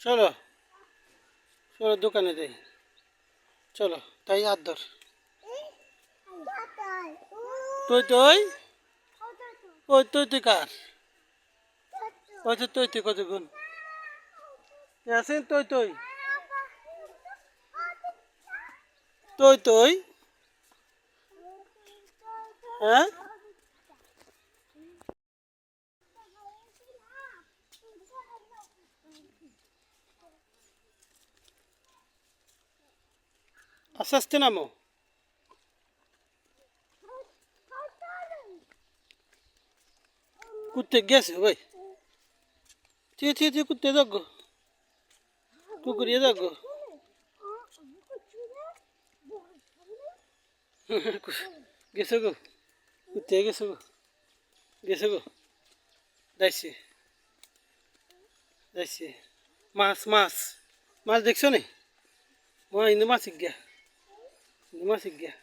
চলো চলো দোকানে যাই। চলো, তাই ধর। তুই তুই? ওই তুই তুই কার? ওই তো তুই তুই কত গুণ আছেন তুই তুই? তুই তুই? হ্যাঁ? আস্তে আস্তে নামো। কুত্তে গেছে ভাই। ঠিক ঠিক ঠিক কুত্তে যাক গো। কুকুরিয়ে যাক গো। গেছে গো। কুত্তে গেছে গো। গেছে গো। যাইছে। যাইছে। মাছ মাছ। মাছ দেখছ নি? মা ইন্দু মাছ গিয়া। গিয়া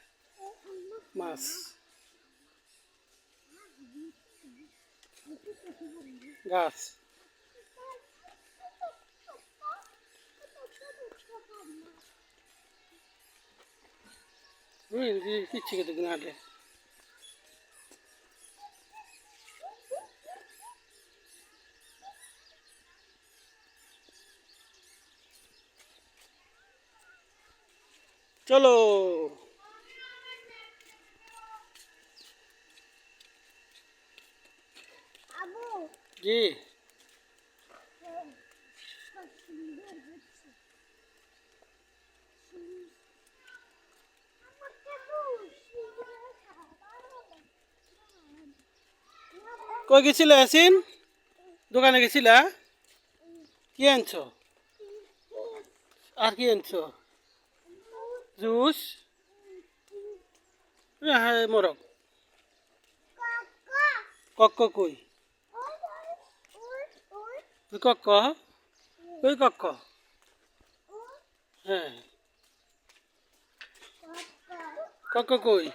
মাছ গাছ ওই কিচ্ছু খেতে কিনা হাঁটে চলো। জি কই গেছিলে আসিন দোকানে গেছিলা? কি আনছো? আর কি আনছো? জুস? হ্যাঁ মোরক। কক কই? ওই কক ওই কক হ্যাঁ। কক কই?